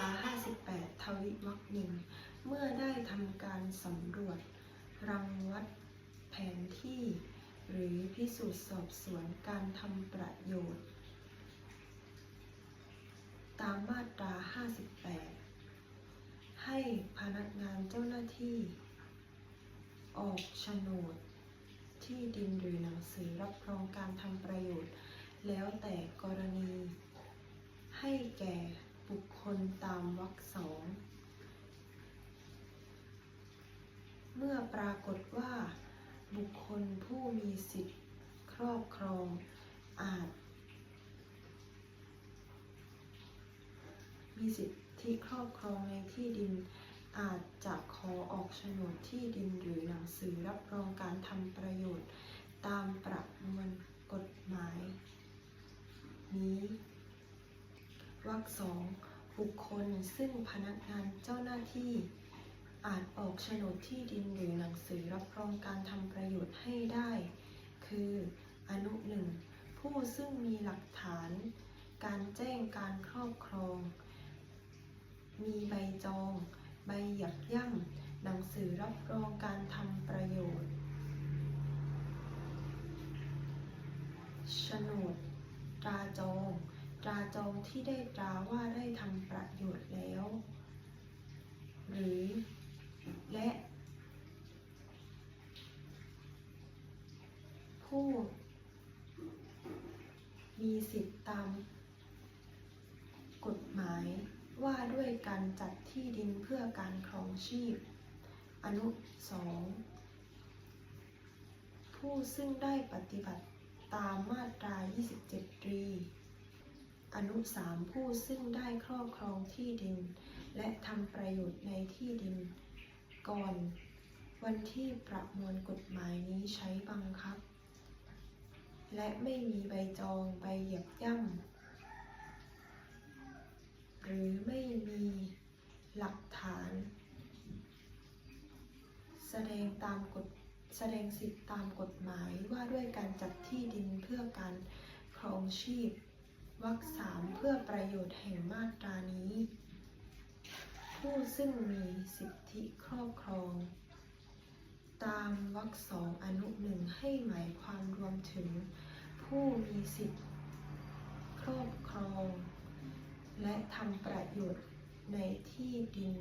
า 58 ทวิวรรคหนึ่งเมื่อได้ทำการสำรวจ รังวัดแผนที่ หรือพิสูจน์สอบสวนการทำประโยชน์ ตามมาตรา 58 ให้พนักงานเจ้าหน้าที่ ออกโฉนด ที่ดินหรือหนังสือรับรองการทำประโยชน์ แล้วแต่กรณีให้แก่ บุคคลตามวรรคสอง เมื่อปรากฏว่า บุคคลผู้มีสิทธิ์ครอบครองอาจ มีสิทธิครอบครองในที่ดินอาจจะขอออกโฉนดที่ดินหรือหนังสือรับรองการทำประโยชน์ตามประมวลกฎหมาย นี้วรรค สองบุคคลซึ่งพนักงานเจ้าหน้าที่ อาจออกโฉนดที่ดินหรือหนังสือรับรองการทำประโยชน์ให้ได้ คืออนุหนึ่งผู้ซึ่งมีหลักฐาน การแจ้งการครอบครอง มีใบจอง ใบหยับย่ำหนังสือรับรองการทำประโยชน์โฉนดตราจอง ตราจองที่ได้ตราว่าได้ทำประโยชน์แล้ว หรือและ ผู้ มีสิทธิตามกฎหมายว่าด้วยการจัดที่ดินเพื่อการครองชีพ อนุสองผู้ซึ่งได้ปฏิบัติตามมาตรา 27 ตรี อนุสามผู้ซึ่งได้ครอบครองที่ดิน และทำประโยชน์ในที่ดิน ก่อนวันที่ประมวลกฎหมายนี้ใช้บังคับ และไม่มีใบจองใบเหยียบย่ำหรือไม่มีหลักฐาน แสดงตามกฎแสดงสิทธิตามกฎหมายว่าด้วยการจัดที่ดินเพื่อการครองชีพ วรรคสามเพื่อประโยชน์แห่งมาตรานี้ ผู้ซึ่งมีสิทธิครอบครอง ตามวรรคสองอนุหนึ่งให้หมายความรวมถึง ผู้มีสิทธิครอบครอง และทำประโยชน์ในที่ดิน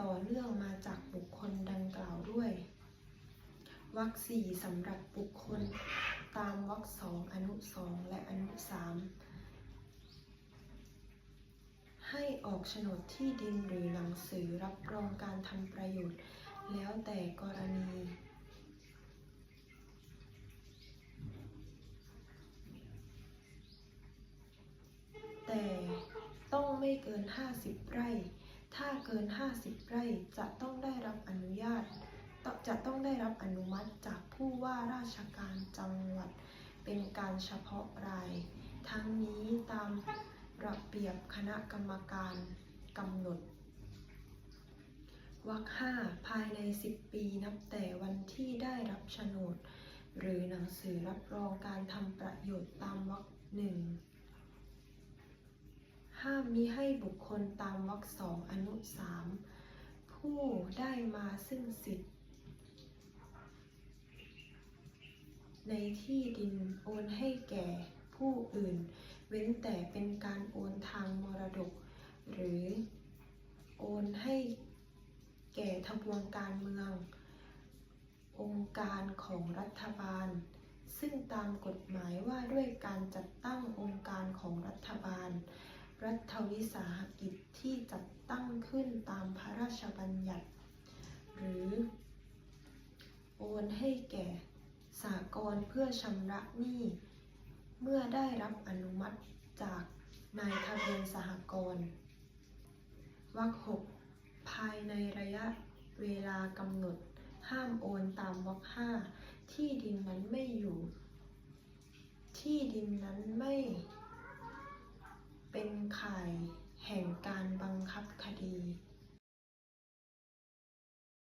ต่อเนื่องมาจากบุคคลดังกล่าวด้วยวรรคสี่สำหรับบุคคล ตามวรรคสองอนุสองและอนุสามให้ออกโฉนดที่ดินหรือหนังสือรับรองการทำประโยชน์ แล้วแต่กรณี แต่ต้องไม่เกิน 50 ไร่ ถ้าเกิน 50 ไร่จะต้องได้รับอนุญาต จะต้องได้รับอนุมัติจากผู้ว่าราชการจังหวัด เป็นการเฉพาะราย ทั้งนี้ตามระเบียบคณะกรรมการกำหนดวรรคห้าภายใน 10 ปีนับแต่วันที่ได้รับโฉนด หรือหนังสือรับรองการทำประโยชน์ตามวรรคหนึ่งห้ามมิให้บุคคลตามวรรคสองอนุสามผู้ได้มาซึ่งสิทธิ์ ในที่ดินโอนให้แก่ผู้อื่น เว้นแต่เป็นการโอนทางมรดก หรือโอนให้แก่ทบวงการเมือง องค์การของรัฐบาล ซึ่งตามกฎหมายว่าด้วยการจัดตั้งองค์การของรัฐบาล รัฐวิสาหกิจที่จัดตั้งขึ้นตามพระราชบัญญัติ หรือ โอนให้แก่ สากลเพื่อชำระหนี้ เมื่อได้รับอนุมัติจากนายทะเบียนสหกรณ์วรรคหกภายในระยะเวลากำหนด ห้ามโอนตามวรรคห้าที่ดินนั้นไม่อยู่ ที่ดินนั้นไม่ เป็นข่ายแห่งการบังคับคดี